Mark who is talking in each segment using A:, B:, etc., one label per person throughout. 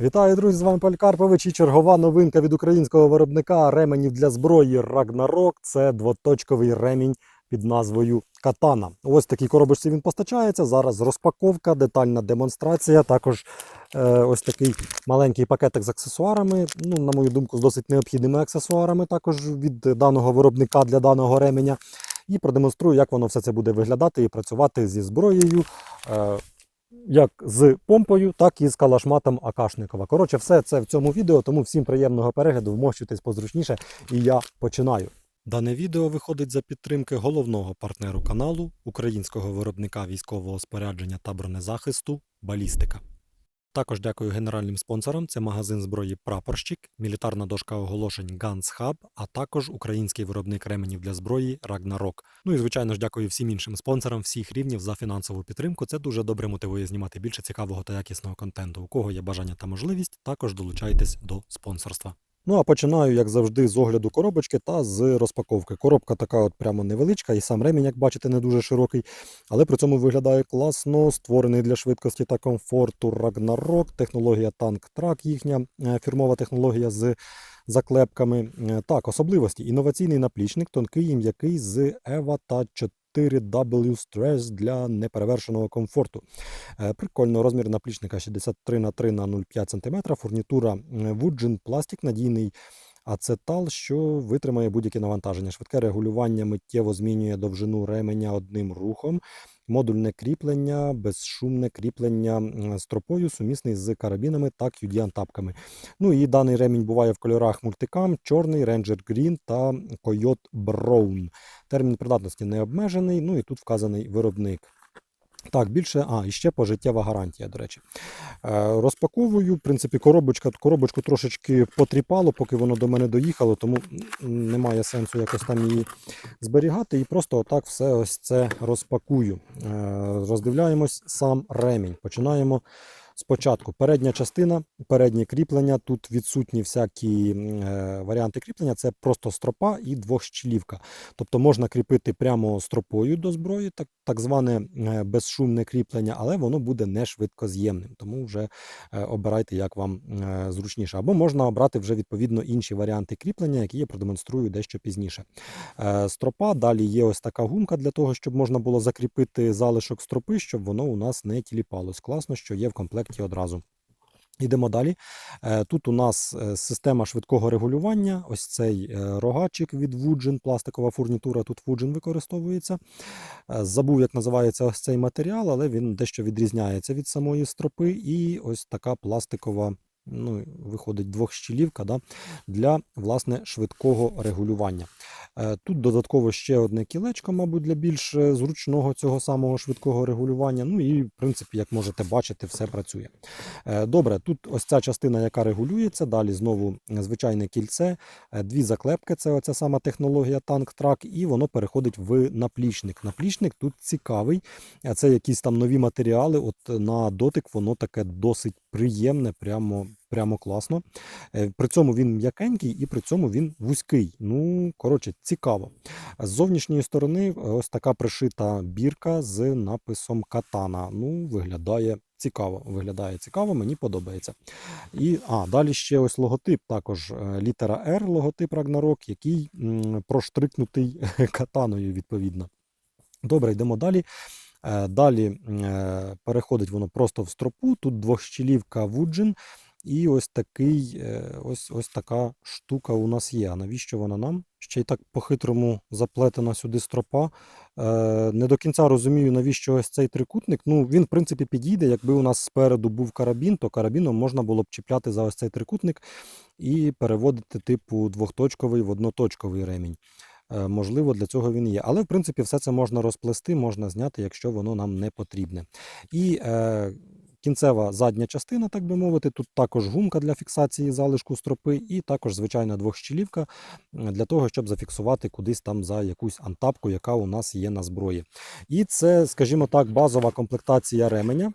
A: Вітаю, друзі! З вами Паль Карпович і чергова новинка від українського виробника ременів для зброї Ragnarok. Це двоточковий ремінь під назвою Катана. Ось такій коробочці він постачається. Зараз розпаковка, детальна демонстрація. Також е, ось такий маленький пакетик з аксесуарами. Ну, на мою думку, з досить необхідними аксесуарами також від даного виробника для даного ременя. І продемонструю, як воно все це буде виглядати і працювати зі зброєю. Е, як з помпою, так і з калашматом Акашникова. Коротше, все це в цьому відео, тому всім приємного перегляду, вмощуйтесь позручніше, і я починаю. Дане відео виходить за підтримки головного партнеру каналу, українського виробника військового спорядження та бронезахисту Балістика. Також дякую генеральним спонсорам. Це магазин зброї Прапорщик, мілітарна дошка оголошень Guns Hub, а також український виробник ременів для зброї Ragnarok. Ну і звичайно ж дякую всім іншим спонсорам всіх рівнів за фінансову підтримку. Це дуже добре мотивує знімати більше цікавого та якісного контенту. У кого є бажання та можливість, також долучайтесь до спонсорства. Ну а починаю, як завжди, з огляду коробочки та з розпаковки. Коробка така от прямо невеличка, і сам ремінь, як бачите, не дуже широкий, але при цьому виглядає класно, створений для швидкості та комфорту Ragnarok, технологія Tank Track, їхня е, фірмова технологія з заклепками. Е, Так, особливості. Інноваційний наплічник, тонкий і м'який з EVA та 4W Stress для неперевершеного комфорту. Е, Прикольно, розмір наплічника 63 на 3 на 0,5 см, фурнітура е, пластик надійний. Ацетал, що витримає будь-яке навантаження. Швидке регулювання миттєво змінює довжину ременя одним рухом. Модульне кріплення, безшумне кріплення стропою, сумісний з карабінами та qdn тапками Ну і даний ремінь буває в кольорах мультикам, чорний, Ranger Green та Coyote Brown. Термін придатності не обмежений, ну і тут вказаний виробник. Так, більше, а, і ще пожиттєва гарантія, до речі. Е, розпаковую, в принципі, коробочка, коробочку трошечки потріпало, поки воно до мене доїхало, тому немає сенсу якось там її зберігати. І просто отак все ось це розпакую. Е, роздивляємось сам ремінь. Починаємо спочатку. Передня частина, переднє кріплення. Тут відсутні всякі е, варіанти кріплення. Це просто стропа і двохщілівка. Тобто можна кріпити прямо стропою до зброї, так, так зване е, безшумне кріплення, але воно буде не швидкоз'ємним. Тому вже е, обирайте, як вам зручніше. Або можна обрати вже відповідно інші варіанти кріплення, які я продемонструю дещо пізніше. Стропа, далі є ось така гумка для того, щоб можна було закріпити залишок стропи, щоб воно у нас не тіліпалось. Класно, що є в комплекті одразу. Йдемо далі. Е, Тут у нас е, система швидкого регулювання. Ось цей е, рогачик від Вуджин, пластикова фурнітура. Тут Вуджин використовується. Забув, як називається ось цей матеріал, але він дещо відрізняється від самої стропи. І ось така пластикова, ну, виходить двохщілівка да, для власне швидкого регулювання. Е, Тут додатково ще одне кілечко, мабуть, для більш е, зручного цього самого швидкого регулювання. Ну і, в принципі, як можете бачити, все працює. Е, Добре, тут ось ця частина, яка регулюється. Далі знову звичайне кільце, дві заклепки. Це оця сама технологія Track, і воно переходить в наплічник. Наплічник тут цікавий. Це якісь там нові матеріали. От на дотик воно таке досить приємне, прямо. Прямо класно. Е, При цьому він м'якенький і при цьому він вузький. Ну, коротше, цікаво. З зовнішньої сторони е, ось така пришита бірка з написом Катана. Ну, виглядає цікаво. Виглядає цікаво, мені подобається. І а, далі ще ось логотип, також е, літера R, логотип Ragnarok, який м, проштрикнутий катаною, відповідно. Добре, йдемо далі. Далі переходить воно просто в стропу. Тут двохщілівка Woodgen. І ось такий, е, ось, ось така штука у нас є. А навіщо вона нам? Ще й так по-хитрому заплетена сюди стропа. Е, не до кінця розумію, навіщо ось цей трикутник. Ну, він, в принципі, підійде. Якби у нас спереду був карабін, то карабіном можна було б чіпляти за ось цей трикутник і переводити типу двохточковий в одноточковий ремінь. Е, Можливо, для цього він є. Але, в принципі, все це можна розплести, можна зняти, якщо воно нам не потрібне. І е, кінцева задня частина, так би мовити, тут також гумка для фіксації залишку стропи, і також звичайна двохщілівка для того, щоб зафіксувати кудись там за якусь антапку, яка у нас є на зброї. І це, скажімо так, базова комплектація ременя.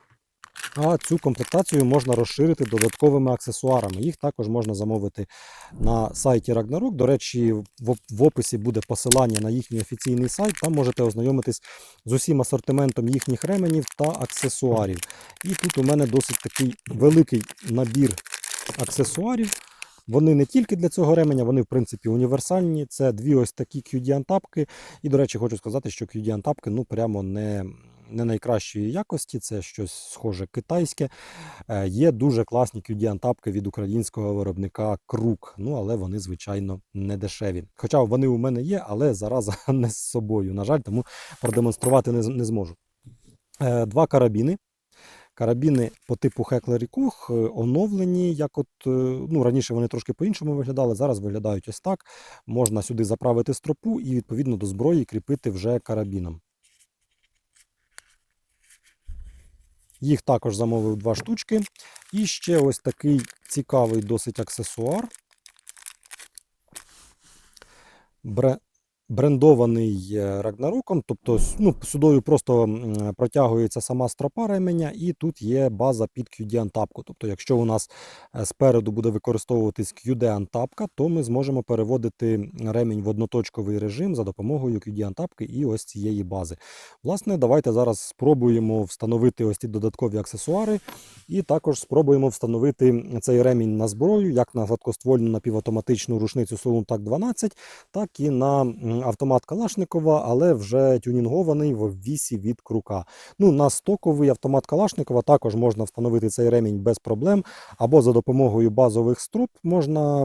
A: А цю комплектацію можна розширити додатковими аксесуарами. Їх також можна замовити на сайті Ragnarok. До речі, в, описі буде посилання на їхній офіційний сайт. Там можете ознайомитись з усім асортиментом їхніх ременів та аксесуарів. І тут у мене досить такий великий набір аксесуарів. Вони не тільки для цього ременя, вони в принципі універсальні. Це дві ось такі QD-антапки. І, до речі, хочу сказати, що QD-антапки ну, прямо не, не найкращої якості, це щось схоже китайське. Е, Є дуже класні QD-антапки від українського виробника Крук. Ну, але вони, звичайно, не дешеві. Хоча вони у мене є, але зараза не з собою. На жаль, тому продемонструвати не, зможу. Е, Два карабіни. Карабіни по типу Heckler Koch е, оновлені, як от ну раніше вони трошки по-іншому виглядали. Зараз виглядають ось так. Можна сюди заправити стропу і відповідно до зброї кріпити вже карабіном. Їх також замовив два штучки. І ще ось такий цікавий досить аксесуар. Бре- Брендований е, Рагнароком, тобто ну, сюдою просто протягується сама стропа ременя, і тут є база під QD-антапку. Тобто, якщо у нас е, спереду буде використовуватись QD-антапка, то ми зможемо переводити ремінь в одноточковий режим за допомогою QD-антапки і ось цієї бази. Власне, давайте зараз спробуємо встановити ось ці додаткові аксесуари, і також спробуємо встановити цей ремінь на зброю, як на гладкоствольну напівавтоматичну рушницю Soluntak 12, так і на автомат Калашникова, але вже тюнінгований в обвісі від крука. Ну, на стоковий автомат Калашникова також можна встановити цей ремінь без проблем, або за допомогою базових струп можна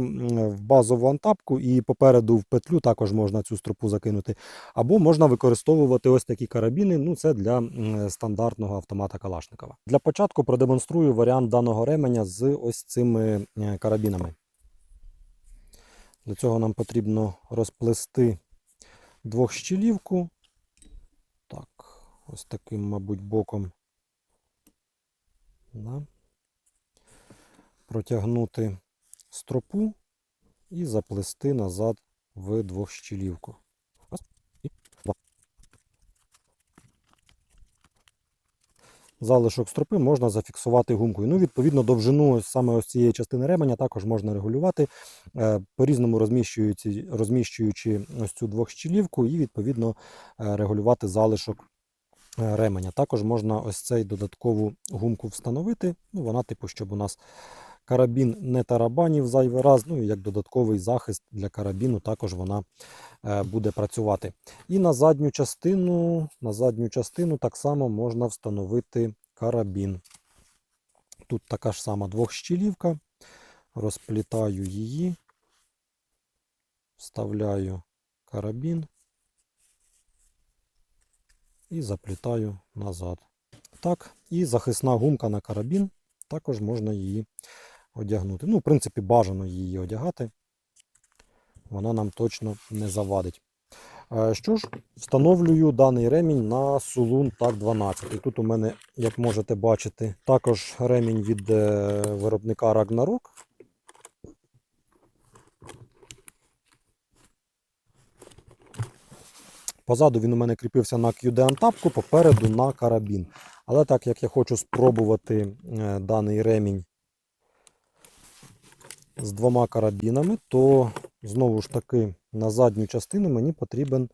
A: в базову антапку і попереду в петлю також можна цю стропу закинути. Або можна використовувати ось такі карабіни. Ну, це для стандартного автомата Калашникова. Для початку продемонструю варіант даного ременя з ось цими е, карабінами. Для цього нам потрібно розплести двохщілівку. Так, ось таким, мабуть, боком. Да. Протягнути стропу і заплести назад в двохщілівку. Раз, і два. Залишок стропи можна зафіксувати гумкою. Ну, відповідно, довжину саме ось цієї частини ременя також можна регулювати, е, по-різному розміщуючи, розміщуючи ось цю двохщілівку і відповідно е, регулювати залишок е, ременя. Також можна ось цей додаткову гумку встановити. Ну, вона, типу, щоб у нас карабін не тарабанів зайвий раз. Ну і як додатковий захист для карабіну також вона е, буде працювати. І на задню частину, на задню частину так само можна встановити карабін. Тут така ж сама двохщілівка. Розплітаю її, вставляю карабін і заплітаю назад. Так, і захисна гумка на карабін. Також можна її одягнути. Ну, в принципі, бажано її одягати. Вона нам точно не завадить. Е, Що ж, встановлюю даний ремінь на Sulun TAC 12. І тут у мене, як можете бачити, також ремінь від е, виробника Ragnarok. Позаду він у мене кріпився на QD-антапку, попереду на карабін. Але так як я хочу спробувати е, даний ремінь з двома карабінами, то знову ж таки на задню частину мені потрібен,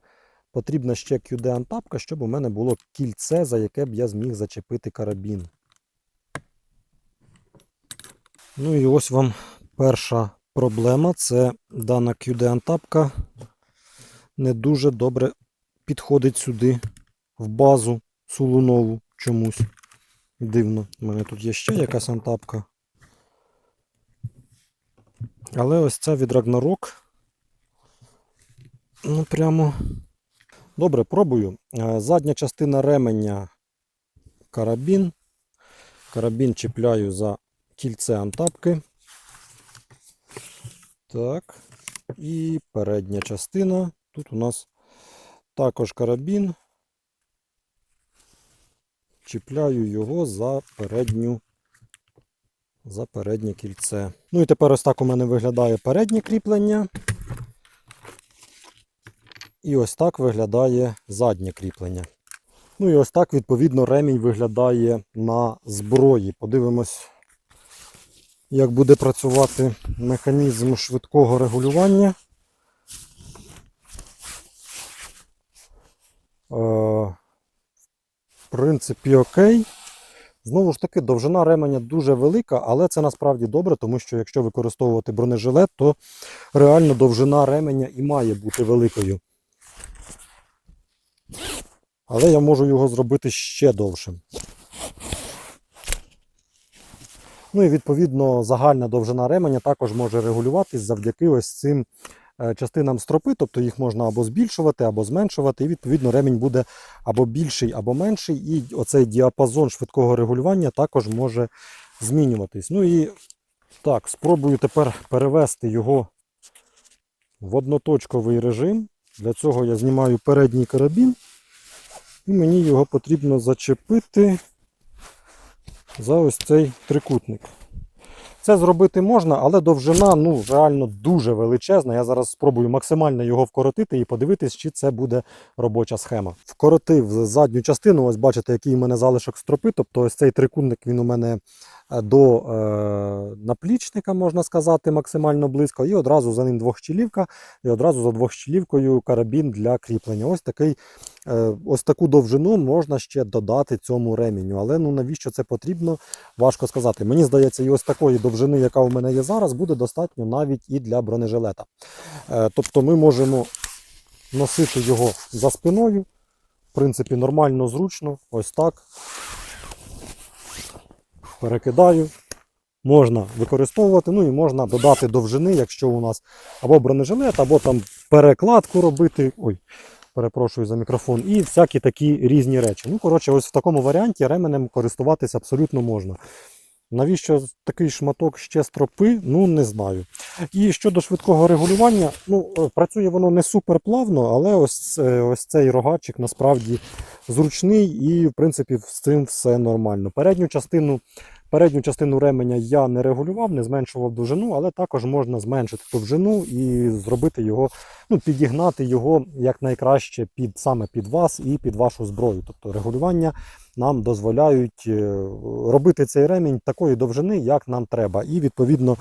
A: потрібна ще QD-антапка, щоб у мене було кільце, за яке б я зміг зачепити карабін. Ну і ось вам перша проблема. Це дана QD-антапка не дуже добре підходить сюди в базу сулунову чомусь. Дивно. У мене тут є ще якась антапка. Але ось ця від Ragnarok. Ну прямо. Добре, пробую. Е, Задня частина ременя карабін. Карабін чіпляю за кільце антапки. Так. І передня частина. Тут у нас також карабін. Чіпляю його за передню за переднє кільце. Ну і тепер ось так у мене виглядає переднє кріплення. І ось так виглядає заднє кріплення. Ну і ось так, відповідно, ремінь виглядає на зброї. Подивимось, як буде працювати механізм швидкого регулювання. Е, В принципі, окей. Знову ж таки, довжина ременя дуже велика, але це насправді добре, тому що якщо використовувати бронежилет, то реально довжина ременя і має бути великою. Але я можу його зробити ще довшим. Ну і відповідно загальна довжина ременя також може регулюватись завдяки ось цим частинам стропи, тобто їх можна або збільшувати, або зменшувати, і відповідно ремінь буде або більший, або менший, і оцей діапазон швидкого регулювання також може змінюватись. Ну і так, спробую тепер перевести його в одноточковий режим. Для цього я знімаю передній карабін, і мені його потрібно зачепити за ось цей трикутник. Це зробити можна, але довжина ну, реально дуже величезна. Я зараз спробую максимально його вкоротити і подивитись, чи це буде робоча схема. Вкоротив задню частину, ось бачите, який у мене залишок стропи. Тобто ось цей трикутник він у мене до е, наплічника, можна сказати, максимально близько. І одразу за ним двохщілівка, і одразу за двохщілівкою карабін для кріплення. Ось такий Е, Ось таку довжину можна ще додати цьому ремінню. Але ну навіщо це потрібно, важко сказати. Мені здається, і ось такої довжини, яка у мене є зараз, буде достатньо навіть і для бронежилета. Е, Тобто ми можемо носити його за спиною. В принципі, нормально, зручно. Ось так. Перекидаю. Можна використовувати, ну і можна додати довжини, якщо у нас або бронежилет, або там перекладку робити. Ой, перепрошую за мікрофон, і всякі такі різні речі. Ну, коротше, ось в такому варіанті ременем користуватися абсолютно можна. Навіщо такий шматок ще стропи, ну не знаю. І щодо швидкого регулювання, ну, е, працює воно не супер плавно, але ось, е, ось цей рогачик насправді зручний і, в принципі, з цим все нормально. Передню частину Передню частину ременя я не регулював, не зменшував довжину, але також можна зменшити довжину і зробити його, ну, підігнати його якнайкраще під, саме під вас і під вашу зброю. Тобто регулювання нам дозволяють е, робити цей ремінь такої довжини, як нам треба. І відповідно.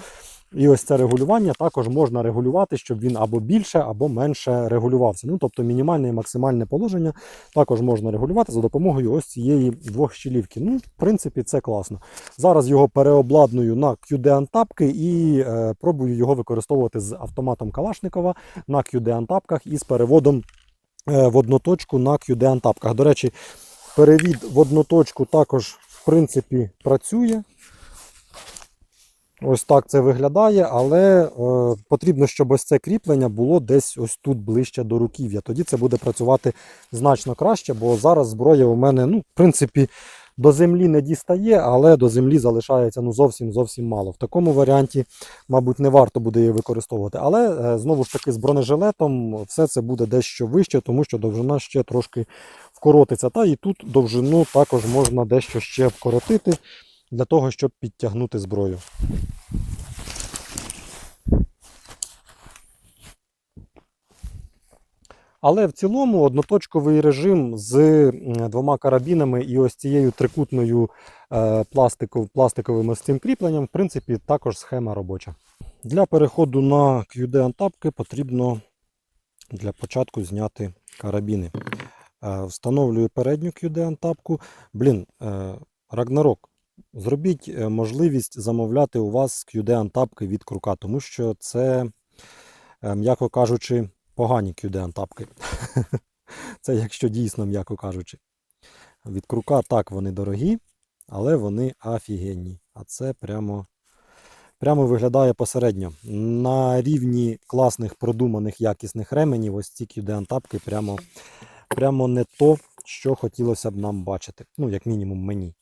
A: І ось це регулювання також можна регулювати, щоб він або більше, або менше регулювався. Ну, тобто мінімальне і максимальне положення також можна регулювати за допомогою ось цієї двох щілівки. Ну, в принципі, це класно. Зараз його переобладную на QD-антапки і е, пробую його використовувати з автоматом Калашникова на QD-антапках і з переводом е, в одноточку на QD-антапках. До речі, перевід в одноточку також в принципі працює. Ось так це виглядає, але е, потрібно, щоб ось це кріплення було десь ось тут ближче до руків'я. Тоді це буде працювати значно краще, бо зараз зброя у мене, ну, в принципі, до землі не дістає, але до землі залишається ну, зовсім зовсім мало. В такому варіанті, мабуть, не варто буде її використовувати. Але е, знову ж таки з бронежилетом все це буде дещо вище, тому що довжина ще трошки вкоротиться. Та і тут довжину також можна дещо ще вкоротити для того, щоб підтягнути зброю. Але в цілому одноточковий режим з двома карабінами і ось цією трикутною е, пластиков, пластиковим ось цим кріпленням, в принципі, також схема робоча. Для переходу на QD-антапки потрібно для початку зняти карабіни. Е, Встановлюю передню QD-антапку. Блін, е, Рагнарок, зробіть е, можливість замовляти у вас QD-антапки від крука, тому що це, е, м'яко кажучи, погані QD-антапки. Це якщо дійсно, м'яко кажучи. Від крука так вони дорогі, але вони офігенні. А це прямо, прямо виглядає посередньо. На рівні класних продуманих якісних ременів, ось ці QD-антапки прямо, прямо не то, що хотілося б нам бачити. Ну, як мінімум, мені.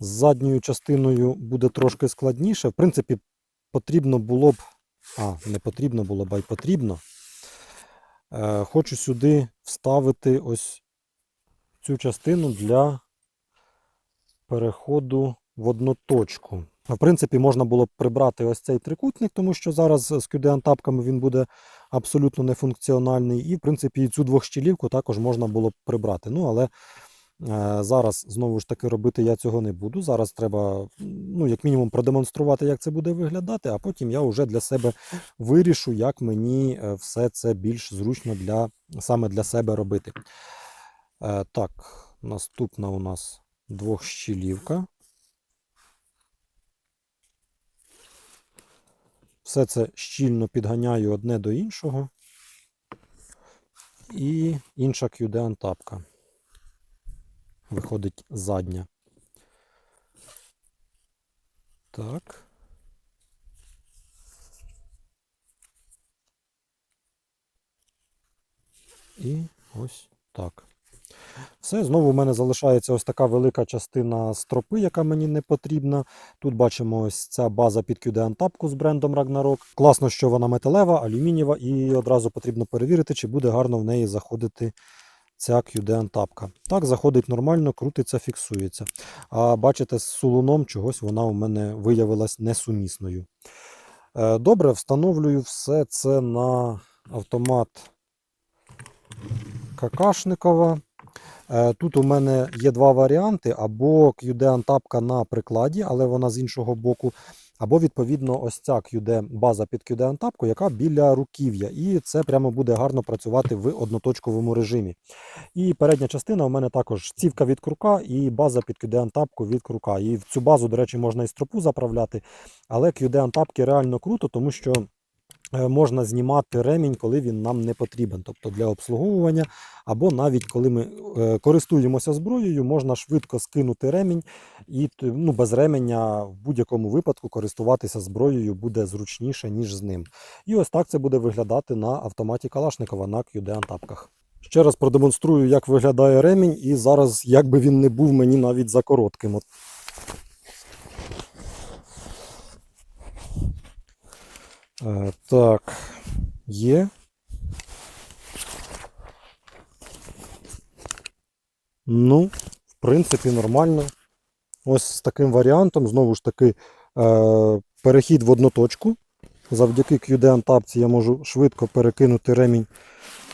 A: З задньою частиною буде трошки складніше. В принципі, потрібно було б. А, не потрібно було б, а й потрібно. Е, хочу сюди вставити ось цю частину для переходу в одну точку. В принципі, можна було б прибрати ось цей трикутник, тому що зараз з QD-антапками він буде абсолютно нефункціональний. І, в принципі, і цю двохщілівку також можна було б прибрати. Ну, але Зараз знову ж таки робити я цього не буду. Зараз треба, ну, як мінімум, продемонструвати, як це буде виглядати, а потім я вже для себе вирішу, як мені е, все це більш зручно для, саме для себе робити. Е, так, наступна у нас двохщілівка. Все це щільно підганяю одне до іншого. І інша QD тапка. Виходить задня. Так. І ось так. Все, знову в мене залишається ось така велика частина стропи, яка мені не потрібна. Тут бачимо ось ця база під QD тапку з брендом Ragnarok. Класно, що вона металева, алюмінієва, і одразу потрібно перевірити, чи буде гарно в неї заходити ця QD тапка. Так, заходить нормально, крутиться, фіксується. А бачите, з сулуном чогось вона у мене виявилась несумісною. Е, Добре, встановлюю все це на автомат Какашникова. Е, Тут у мене є два варіанти: або QD тапка на прикладі, але вона з іншого боку, або відповідно ось ця QD база під QD антапку, яка біля руків'я. І це прямо буде гарно працювати в одноточковому режимі. І передня частина у мене також цівка від крука і база під QD антапку від крука. І в цю базу, до речі, можна і стропу заправляти, але QD антапки реально круто, тому що. Е, Можна знімати ремінь, коли він нам не потрібен, тобто для обслуговування, або навіть коли ми е, користуємося зброєю, можна швидко скинути ремінь, і ну, без ременя в будь-якому випадку користуватися зброєю буде зручніше, ніж з ним. І ось так це буде виглядати на автоматі Калашникова на QD тапках. Ще раз продемонструю, як виглядає ремінь, і зараз, як би він не був мені навіть за коротким. От. Е, так, є. Ну, в принципі, нормально. Ось з таким варіантом, знову ж таки, е, перехід в одну точку. Завдяки QD тапці я можу швидко перекинути ремінь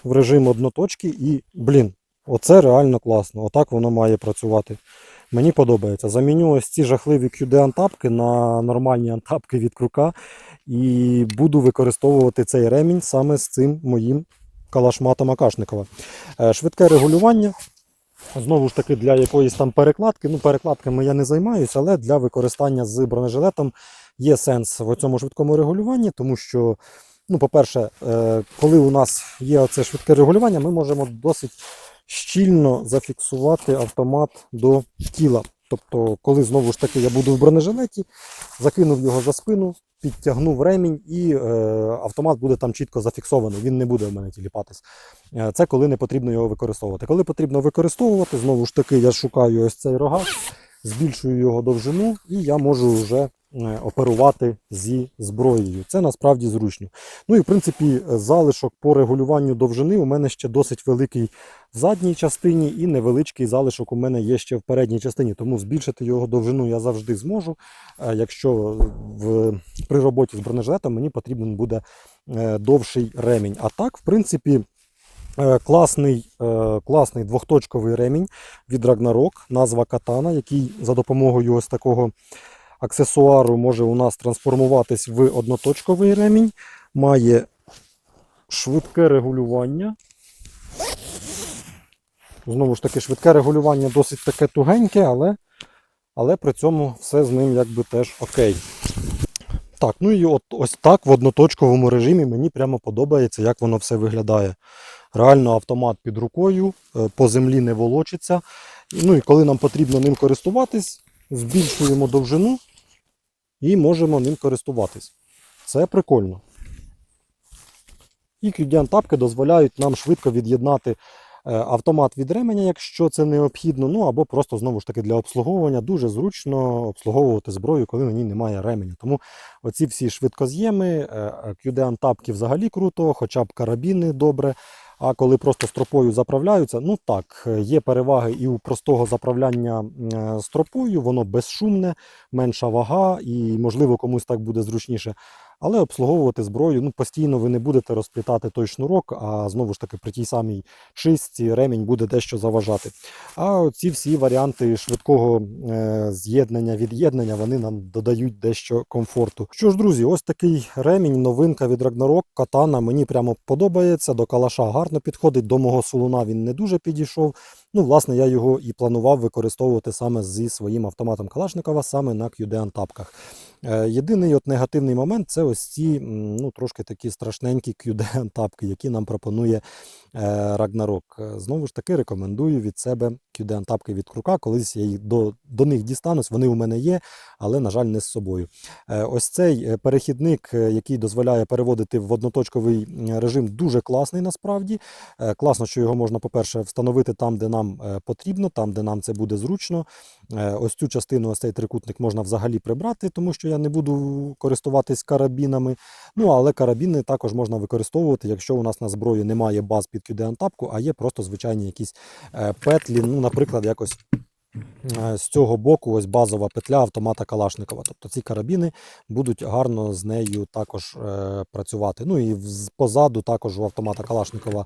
A: в режим одноточки і, блін, оце реально класно. Отак воно має працювати. Мені подобається. Заміню ось ці жахливі QD антапки на нормальні антапки від крука і буду використовувати цей ремінь саме з цим моїм калашматом Акашникова. Е, Швидке регулювання. Знову ж таки, для якоїсь там перекладки. Ну, перекладками я не займаюся, але для використання з бронежилетом є сенс в цьому швидкому регулюванні, тому що, ну, по-перше, е, коли у нас є оце швидке регулювання, ми можемо досить щільно зафіксувати автомат до тіла. Тобто, коли знову ж таки я буду в бронежилеті, закинув його за спину, підтягнув ремінь, і е, автомат буде там чітко зафіксований. Він не буде в мене тіліпатись. Е, Це коли не потрібно його використовувати. Коли потрібно використовувати, знову ж таки, я шукаю ось цей рогат, збільшую його довжину, і я можу вже оперувати зі зброєю. Це насправді зручно. Ну і в принципі, залишок по регулюванню довжини у мене ще досить великий в задній частині, і невеличкий залишок у мене є ще в передній частині. Тому збільшити його довжину я завжди зможу. Е, Якщо в, при роботі з бронежилетом мені потрібен буде е, довший ремінь. А так, в принципі. Е, Класний, е, класний двохточковий ремінь від Ragnarok, назва Катана, який за допомогою ось такого аксесуару може у нас трансформуватись в одноточковий ремінь. Має швидке регулювання. Знову ж таки, швидке регулювання досить таке тугеньке, але, але при цьому все з ним якби теж окей. Так, ну і от ось так в одноточковому режимі мені прямо подобається, як воно все виглядає. Реально автомат під рукою, е, по землі не волочиться. Ну і коли нам потрібно ним користуватись, збільшуємо довжину і можемо ним користуватись. Це прикольно. І QD-тапки дозволяють нам швидко від'єднати е, автомат від ременя, якщо це необхідно, ну або просто знову ж таки для обслуговування дуже зручно обслуговувати зброю, коли на ній немає ременя. Тому оці всі швидкоз'єми, е, QD-тапки взагалі круто, хоча б карабіни добре. А коли просто стропою заправляються, ну так, є переваги і у простого заправляння стропою, воно безшумне, менша вага, і, можливо, комусь так буде зручніше. Але обслуговувати зброю ну, постійно ви не будете розплітати той шнурок, а знову ж таки при тій самій чистці ремінь буде дещо заважати. А ці всі варіанти швидкого е, з'єднання, від'єднання, вони нам додають дещо комфорту. Що ж, друзі, ось такий ремінь, новинка від Ragnarok, катана. Мені прямо подобається. До калаша гарно підходить. До мого сулуна він не дуже підійшов. Ну, власне, я його і планував використовувати саме зі своїм автоматом Калашникова, саме на QD-антапках. Е, Єдиний от негативний момент це ось ці ну, трошки такі страшненькі QD-антапки, які нам пропонує е, Ragnarok. Е, Знову ж таки, рекомендую від себе QD-антапки від крука. Колись я їх до, до них дістанусь, вони у мене є, але, на жаль, не з собою. Е, Ось цей е, перехідник, е, який дозволяє переводити в одноточковий режим, дуже класний насправді. Е, Класно, що його можна, по-перше, встановити там, де нам е, потрібно, там, де нам це буде зручно. Е, Ось цю частину, ось цей трикутник можна взагалі прибрати, тому що я не буду користуватись карабінами. Ну, але карабіни також можна використовувати, якщо у нас на зброї немає баз під QD-антапку, а є просто звичайні якісь е, петлі, ну, наприклад, якось. Е, З цього боку ось базова петля автомата Калашникова. Тобто ці карабіни будуть гарно з нею також е, працювати. Ну і позаду також у автомата Калашникова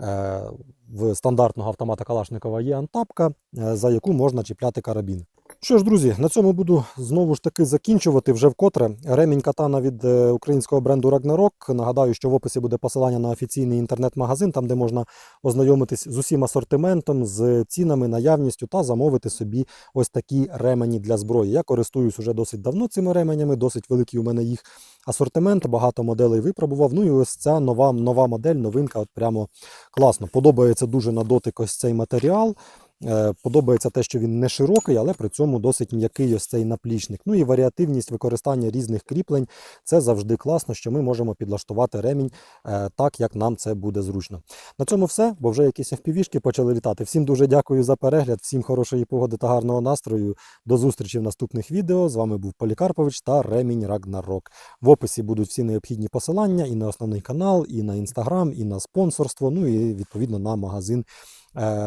A: е, в стандартного автомата Калашникова є антапка, е, за яку можна чіпляти карабін. Що ж, друзі, на цьому буду знову ж таки закінчувати вже вкотре. Ремінь катана від е, українського бренду Ragnarok. Нагадаю, що в описі буде посилання на офіційний інтернет-магазин, там де можна ознайомитись з усім асортиментом, з цінами, наявністю та замовити собі ось такі ремені для зброї. Я користуюсь уже досить давно цими ременями, досить великий у мене їх асортимент, багато моделей випробував. Ну і ось ця нова, нова модель, новинка, от прямо класно. Подобається дуже на дотик ось цей матеріал. Е, Подобається те, що він не широкий, але при цьому досить м'який ось цей наплічник. Ну і варіативність використання різних кріплень це завжди класно, що ми можемо підлаштувати ремінь е, так, як нам це буде зручно. На цьому все, бо вже якісь FPV-шки почали літати. Всім дуже дякую за перегляд, всім хорошої погоди та гарного настрою. До зустрічі в наступних відео. З вами був Полікарпович та Ремінь Рагнарок. В описі будуть всі необхідні посилання і на основний канал, і на інстаграм, і на спонсорство, ну і відповідно на магазин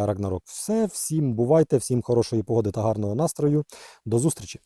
A: Рагнарок. Все, всім бувайте, всім хорошої погоди та гарного настрою. До зустрічі!